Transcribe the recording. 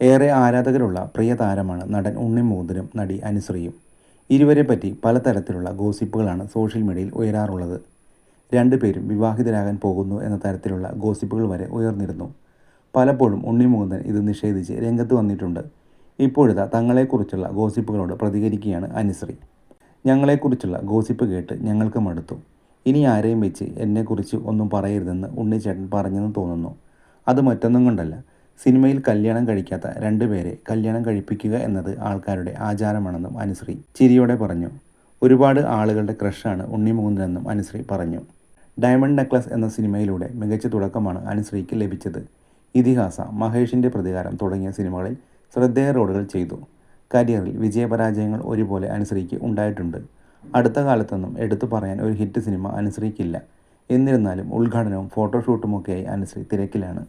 ഏറെ ആരാധകരുള്ള പ്രിയ താരമാണ് നടൻ ഉണ്ണിമുകുന്ദനും നടി അനുശ്രീയും. ഇരുവരെ പറ്റി പലതരത്തിലുള്ള ഗോസിപ്പുകളാണ് സോഷ്യൽ മീഡിയയിൽ ഉയരാറുള്ളത്. രണ്ടുപേരും വിവാഹിതരാകാൻ പോകുന്നു എന്ന തരത്തിലുള്ള ഗോസിപ്പുകൾ വരെ ഉയർന്നിരുന്നു. പലപ്പോഴും ഉണ്ണിമുകുന്ദൻ ഇത് നിഷേധിച്ച് രംഗത്ത് വന്നിട്ടുണ്ട്. ഇപ്പോഴത്തെ തങ്ങളെക്കുറിച്ചുള്ള ഗോസിപ്പുകളോട് പ്രതികരിക്കുകയാണ് അനുശ്രീ. ഞങ്ങളെക്കുറിച്ചുള്ള ഗോസിപ്പ് കേട്ട് ഞങ്ങൾക്ക് മടുത്തു. ഇനി ആരെയും വെച്ച് എന്നെക്കുറിച്ച് ഒന്നും പറയരുതെന്ന് ഉണ്ണിച്ചേട്ടൻ പറഞ്ഞെന്ന് തോന്നുന്നു. അത് മറ്റൊന്നും കൊണ്ടല്ല. സിനിമയിൽ കല്യാണം കഴിക്കാത്ത രണ്ടുപേരെ കല്യാണം കഴിപ്പിക്കുക എന്നത് ആൾക്കാരുടെ ആചാരമാണെന്നും അനുശ്രീ ചിരിയോടെ പറഞ്ഞു. ഒരുപാട് ആളുകളുടെ ക്രഷാണ് ഉണ്ണിമുകുന്ദനെന്നും അനുശ്രീ പറഞ്ഞു. ഡയമണ്ട് നെക്ലസ് എന്ന സിനിമയിലൂടെ മികച്ച തുടക്കമാണ് അനുശ്രീക്ക് ലഭിച്ചത്. ഇതിഹാസ മഹേഷിന്റെ പ്രതികാരം തുടങ്ങിയ സിനിമകളിൽ ശ്രദ്ധേയ റോളുകൾ ചെയ്തു. കരിയറിൽ വിജയപരാജയങ്ങൾ ഒരുപോലെ അനുശ്രീക്ക് ഉണ്ടായിട്ടുണ്ട്. അടുത്ത കാലത്തൊന്നും എടുത്തു പറയാൻ ഒരു ഹിറ്റ് സിനിമ അനുശ്രീക്കില്ല. എന്നിരുന്നാലും ഉദ്ഘാടനവും ഫോട്ടോഷൂട്ടുമൊക്കെയായി അനുശ്രീ തിരക്കിലാണ്.